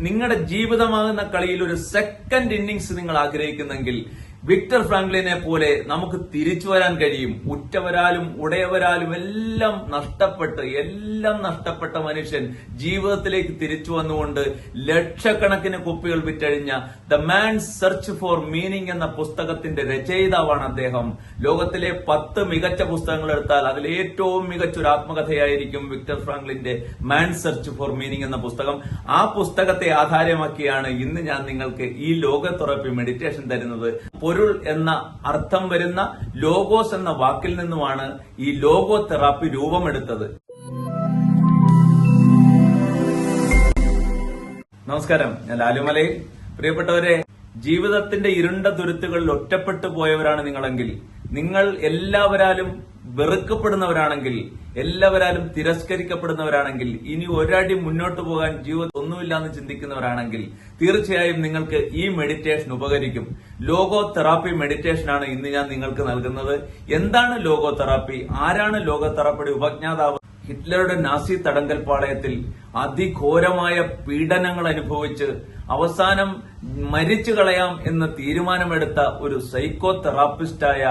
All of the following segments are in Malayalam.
നിങ്ങളുടെ ജീവിതമാകുന്ന കളിയിൽ ഒരു സെക്കൻഡ് ഇന്നിങ്സ് നിങ്ങൾ ആഗ്രഹിക്കുന്നെങ്കിൽ വിക്ടർ ഫ്രാങ്ക്ലിനെ പോലെ നമുക്ക് തിരിച്ചു വരാൻ കഴിയും. ഉറ്റവരാലും ഉടയവരാലും എല്ലാം നഷ്ടപ്പെട്ട് എല്ലാം നഷ്ടപ്പെട്ട മനുഷ്യൻ ജീവിതത്തിലേക്ക് തിരിച്ചു വന്നുകൊണ്ട് ലക്ഷക്കണക്കിന് കുപ്പികൾ വിറ്റഴിഞ്ഞ the man search for meaning എന്ന പുസ്തകത്തിന്റെ രചയിതാവാണ് അദ്ദേഹം. ലോകത്തിലെ പത്ത് മികച്ച പുസ്തകങ്ങൾ എടുത്താൽ അതിൽ ഏറ്റവും മികച്ച ഒരു ആത്മകഥയായിരിക്കും വിക്ടർ ഫ്രാങ്ക്ലിന്റെ മാൻ സെർച്ച് ഫോർ മീനിങ് എന്ന പുസ്തകം. ആ പുസ്തകത്തെ ആധാരമാക്കിയാണ് ഇന്ന് ഞാൻ നിങ്ങൾക്ക് ഈ ലോകത്തുറപ്പി മെഡിറ്റേഷൻ തരുന്നത്. പൊരുൾ എന്ന അർത്ഥം വരുന്ന ലോഗോസ് എന്ന വാക്കിൽ നിന്നുമാണ് ഈ ലോഗോ തെറാപ്പി രൂപമെടുത്തത്. നമസ്കാരം. ഞാൻ ലാലുമലയിൽ പ്രിയപ്പെട്ടവരെ ജീവിതത്തിന്റെ ഇരുണ്ട തുരുത്തുകളിൽ ഒറ്റപ്പെട്ടു പോയവരാണ് നിങ്ങളെങ്കിൽ. നിങ്ങൾ എല്ലാവരാലും വെറുക്കപ്പെടുന്നവരാണെങ്കിൽ എല്ലാവരാലും തിരസ്കരിക്കപ്പെടുന്നവരാണെങ്കിൽ ഇനി ഒരടി മുന്നോട്ട് പോകാൻ ജീവിതം ഒന്നുമില്ല എന്ന് ചിന്തിക്കുന്നവരാണെങ്കിൽ തീർച്ചയായും നിങ്ങൾക്ക് ഈ മെഡിറ്റേഷൻ ഉപകരിക്കും. ലോഗോ തെറാപ്പി മെഡിറ്റേഷൻ ആണ് ഇന്ന് ഞാൻ നിങ്ങൾക്ക് നൽകുന്നത്. എന്താണ് ലോഗോ തെറാപ്പി ആരാണ് ലോഗോ തെറാപ്പിയുടെ ഉപജ്ഞാതാവ്? ഹിറ്റ്ലറുടെ നാസി തടങ്കൽ പാളയത്തിൽ അതിഘോരമായ പീഡനങ്ങൾ അനുഭവിച്ച് അവസാനം മരിച്ചു കളയാം എന്ന് തീരുമാനമെടുത്ത ഒരു സൈക്കോ തെറാപ്പിസ്റ്റായ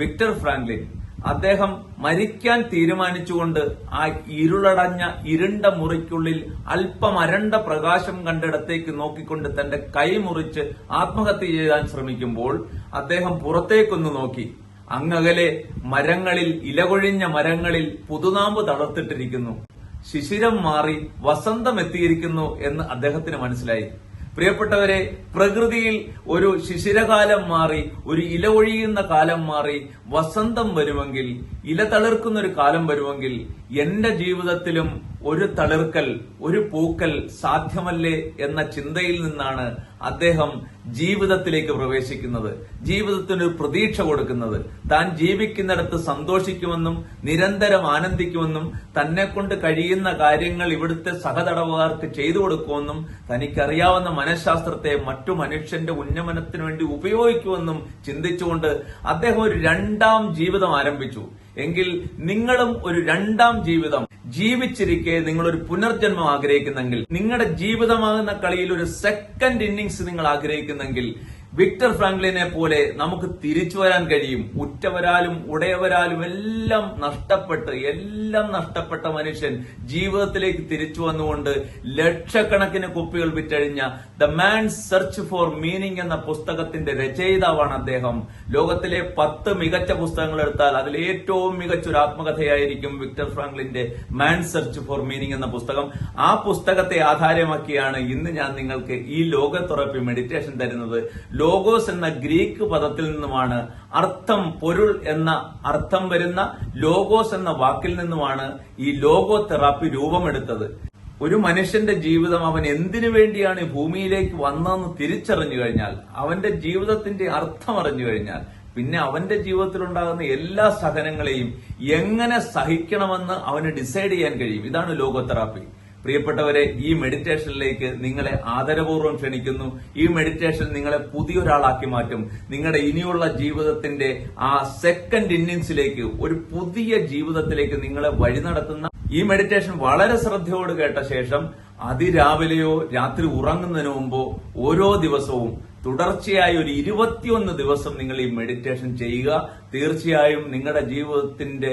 വിക്ടർ ഫ്രാങ്ക്ലിൻ. അദ്ദേഹം മരിക്കാൻ തീരുമാനിച്ചുകൊണ്ട് ആ ഇരുളടഞ്ഞ ഇരുണ്ട മുറിക്കുള്ളിൽ അല്പം അരണ്ട പ്രകാശം കണ്ടിടത്തേക്ക് നോക്കിക്കൊണ്ട് തന്റെ കൈ മുറിച്ച് ആത്മഹത്യ ചെയ്യാൻ ശ്രമിക്കുമ്പോൾ അദ്ദേഹം പുറത്തേക്കൊന്ന് നോക്കി. അങ്ങകലെ മരങ്ങളിൽ ഇലകൊഴിഞ്ഞ മരങ്ങളിൽ പുതുനാമ്പ് തളർത്തിട്ടിരിക്കുന്നു. ശിശിരം മാറി വസന്തം എത്തിയിരിക്കുന്നു എന്ന് അദ്ദേഹത്തിന് മനസ്സിലായി. പ്രിയപ്പെട്ടവരെ പ്രകൃതിയിൽ ഒരു ശിശിരകാലം മാറി ഒരു ഇല ഒഴിയുന്ന കാലം മാറി വസന്തം വരുമെങ്കിൽ ഇല തളിർക്കുന്ന ഒരു കാലം വരുമെങ്കിൽ എന്റെ ജീവിതത്തിലും ഒരു തളിർക്കൽ ഒരു പൂക്കൽ സാധ്യമല്ലേ എന്ന ചിന്തയിൽ നിന്നാണ് അദ്ദേഹം ജീവിതത്തിലേക്ക് പ്രവേശിക്കുന്നത്. ജീവിതത്തിന് ഒരു പ്രതീക്ഷ കൊടുക്കുന്നത്. താൻ ജീവിക്കുന്നിടത്ത് സന്തോഷിക്കുമെന്നും നിരന്തരം ആനന്ദിക്കുമെന്നും തന്നെ കൊണ്ട് കഴിയുന്ന കാര്യങ്ങൾ ഇവിടുത്തെ സഹതടവുകാർക്ക് ചെയ്തു കൊടുക്കുമെന്നും തനിക്കറിയാവുന്ന മനഃശാസ്ത്രത്തെ മറ്റു മനുഷ്യന്റെ ഉന്നമനത്തിനു വേണ്ടി ഉപയോഗിക്കുമെന്നും ചിന്തിച്ചുകൊണ്ട് അദ്ദേഹം ഒരു രണ്ടാം ജീവിതം ആരംഭിച്ചു. എങ്കിൽ നിങ്ങളും ഒരു രണ്ടാം ജീവിതം ജീവിച്ചിരിക്കെ നിങ്ങൾ ഒരു പുനർജന്മം ആഗ്രഹിക്കുന്നെങ്കിൽ നിങ്ങളുടെ ജീവിതമാകുന്ന കളിയിൽ ഒരു സെക്കൻഡ് ഇന്നിങ്സ് നിങ്ങൾ ആഗ്രഹിക്കുന്നെങ്കിൽ വിക്ടർ ഫ്രാങ്ക്ലിനെ പോലെ നമുക്ക് തിരിച്ചു വരാൻ കഴിയും. ഉറ്റവരാലും ഉടയവരാലും എല്ലാം നഷ്ടപ്പെട്ട് എല്ലാം നഷ്ടപ്പെട്ട മനുഷ്യൻ ജീവിതത്തിലേക്ക് തിരിച്ചു വന്നുകൊണ്ട് ലക്ഷക്കണക്കിന് കുപ്പികൾ വിറ്റഴിഞ്ഞ the man search for meaning എന്ന പുസ്തകത്തിന്റെ രചയിതാവാണ് അദ്ദേഹം. ലോകത്തിലെ പത്ത് മികച്ച പുസ്തകങ്ങൾ എടുത്താൽ അതിൽ ഏറ്റവും മികച്ച ഒരു ആത്മകഥയായിരിക്കും വിക്ടർ ഫ്രാങ്ക്ലിന്റെ മാൻ സെർച്ച് ഫോർ മീനിങ് എന്ന പുസ്തകം. ആ പുസ്തകത്തെ ആധാരമാക്കിയാണ് ഇന്ന് ഞാൻ നിങ്ങൾക്ക് ഈ ലോകത്തുറപ്പി മെഡിറ്റേഷൻ തരുന്നത്. ലോഗോസ് എന്ന ഗ്രീക്ക് പദത്തിൽ നിന്നുമാണ് അർത്ഥം പൊരുൾ എന്ന അർത്ഥം വരുന്ന ലോഗോസ് എന്ന വാക്കിൽ നിന്നുമാണ് ഈ ലോഗോ തെറാപ്പി രൂപമെടുത്തത്. ഒരു മനുഷ്യന്റെ ജീവിതം അവൻ എന്തിനു വേണ്ടിയാണ് ഈ ഭൂമിയിലേക്ക് വന്നതെന്ന് തിരിച്ചറിഞ്ഞു കഴിഞ്ഞാൽ അവന്റെ ജീവിതത്തിന്റെ അർത്ഥം അറിഞ്ഞു കഴിഞ്ഞാൽ പിന്നെ അവന്റെ ജീവിതത്തിൽ ഉണ്ടാകുന്ന എല്ലാ സഹനങ്ങളെയും എങ്ങനെ സഹിക്കണമെന്ന് അവന് ഡിസൈഡ് ചെയ്യാൻ കഴിയും. ഇതാണ് ലോഗോ തെറാപ്പി പ്രിയപ്പെട്ടവരെ ഈ മെഡിറ്റേഷനിലേക്ക് നിങ്ങളെ ആദരപൂർവം ക്ഷണിക്കുന്നു. ഈ മെഡിറ്റേഷൻ നിങ്ങളെ പുതിയൊരാളാക്കി മാറ്റും. നിങ്ങളുടെ ഇനിയുള്ള ജീവിതത്തിന്റെ ആ സെക്കൻഡ് ഇന്നിങ്സിലേക്ക് ഒരു പുതിയ ജീവിതത്തിലേക്ക് നിങ്ങളെ വഴി നടത്തുന്ന ഈ മെഡിറ്റേഷൻ വളരെ ശ്രദ്ധയോട് കേട്ട ശേഷം അതിരാവിലെയോ രാത്രി ഉറങ്ങുന്നതിന് മുമ്പോ ഓരോ ദിവസവും തുടർച്ചയായി ഒരു ഇരുപത്തിയൊന്ന് ദിവസം നിങ്ങൾ ഈ മെഡിറ്റേഷൻ ചെയ്യുക. തീർച്ചയായും നിങ്ങളുടെ ജീവിതത്തിന്റെ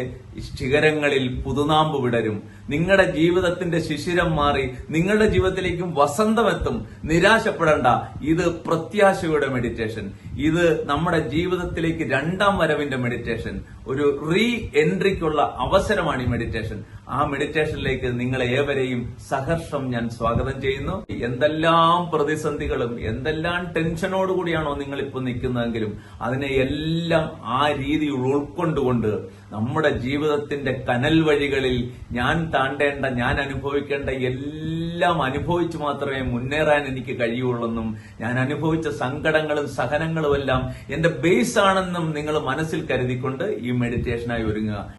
ശിഖരങ്ങളിൽ പുതുനാമ്പ് വിടരും. നിങ്ങളുടെ ജീവിതത്തിന്റെ ശിശിരം മാറി നിങ്ങളുടെ ജീവിതത്തിലേക്കും വസന്തമെത്തും നിരാശപ്പെടേണ്ട. ഇത് പ്രത്യാശയുടെ മെഡിറ്റേഷൻ ഇത് നമ്മുടെ ജീവിതത്തിലേക്ക് രണ്ടാം വരവിന്റെ മെഡിറ്റേഷൻ ഒരു റീ എൻട്രിക്കുള്ള അവസരമാണ് ഈ മെഡിറ്റേഷൻ ആ മെഡിറ്റേഷനിലേക്ക് നിങ്ങളെ ഏവരെയും സഹർഷം ഞാൻ സ്വാഗതം ചെയ്യുന്നു. എന്തെല്ലാം പ്രതിസന്ധികളും എന്തെല്ലാം ടെൻഷനോടുകൂടിയാണോ നിങ്ങൾ ഇപ്പോൾ നിൽക്കുന്നതെങ്കിലും അതിനെ എല്ലാം ആ രീതിയിൽ ഉൾക്കൊണ്ടുകൊണ്ട് നമ്മുടെ ജീവിതത്തിന്റെ കനൽ വഴികളിൽ ഞാൻ താണ്ടേണ്ട ഞാൻ അനുഭവിക്കേണ്ട എല്ലാം അനുഭവിച്ചു മാത്രമേ മുന്നേറാൻ എനിക്ക് കഴിയുള്ളെന്നും ഞാൻ അനുഭവിച്ച സങ്കടങ്ങളും സഹനങ്ങളും എല്ലാം എന്റെ ബേസ് ആണെന്നും നിങ്ങൾ മനസ്സിൽ കരുതിക്കൊണ്ട് ഈ മെഡിറ്റേഷനായി ഒരുങ്ങുക.